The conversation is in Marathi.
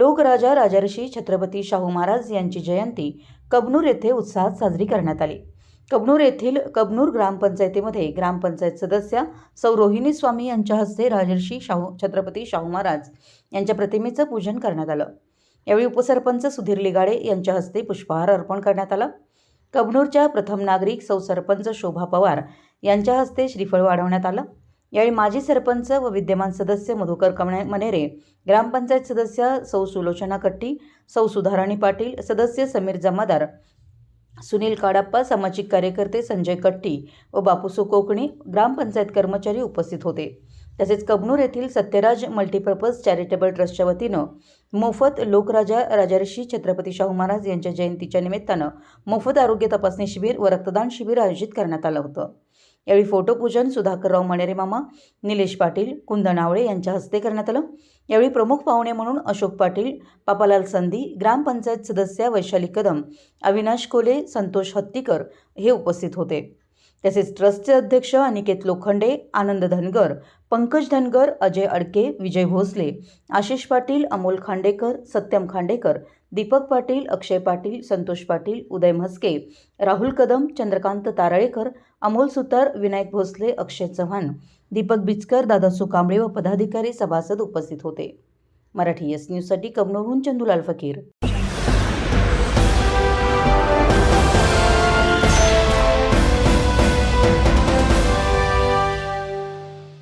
लोकराजा राजर्षी छत्रपती शाहू महाराज यांची जयंती कबनूर येथे उत्साहात साजरी करण्यात आली. कबनूर येथील कबनूर ग्रामपंचायतीमध्ये ग्रामपंचायत सदस्या सौ रोहिणी स्वामी यांच्या हस्ते राजर्षी शाहू छत्रपती शाहू महाराज यांच्या प्रतिमेचं पूजन करण्यात आलं. यावेळी उपसरपंच सुधीर लिगाडे यांच्या हस्ते पुष्पहार अर्पण करण्यात आला. कबनूरच्या प्रथम नागरिक सौ सरपंच शोभा पवार यांच्या हस्ते श्रीफळ वाढवण्यात आलं. यावेळी माजी सरपंच व विद्यमान सदस्य मधुकर कमणे मनेरे ग्रामपंचायत सदस्य सौ सुलोचना कट्टी सौ सुधाराणी पाटील सदस्य समीर जमादार सुनील काडाप्पा सामाजिक कार्यकर्ते संजय कट्टी व बापूसू कोकणी ग्रामपंचायत कर्मचारी उपस्थित होते. तसेच कबनूर येथील सत्यराज मल्टीपर्पज चॅरिटेबल ट्रस्टच्या वतीनं मोफत लोकराजा राजर्षी छत्रपती शाहू महाराज यांच्या जयंतीच्या निमित्तानं मोफत आरोग्य तपासणी शिबिर व रक्तदान शिबिर आयोजित करण्यात आलं होतं. यावेळी फोटोपूजन सुधाकरराव मणेरे मामा निलेश पाटील कुंदनावळे यांच्या हस्ते करण्यात आलं. यावेळी प्रमुख पाहुणे म्हणून अशोक पाटील पापालाल संधी ग्रामपंचायत सदस्या वैशाली कदम अविनाश कोले संतोष हत्तीकर हे उपस्थित होते. तसेच ट्रस्टचे अध्यक्ष अनिकेत लोखंडे आनंद धनगर पंकज धनगर अजय अडके विजय भोसले आशिष पाटील अमोल खांडेकर सत्यम खांडेकर दीपक पाटील अक्षय पाटील संतोष पाटील उदय म्हस्के राहुल कदम चंद्रकांत तारळेकर अमोल सुतार विनायक भोसले अक्षय चव्हाण दीपक बिचकर दादासू कांबळे व पदाधिकारी सभासद उपस्थित होते. मराठी एस न्यूजसाठी कमनोरहून चंदूलाल फकीर.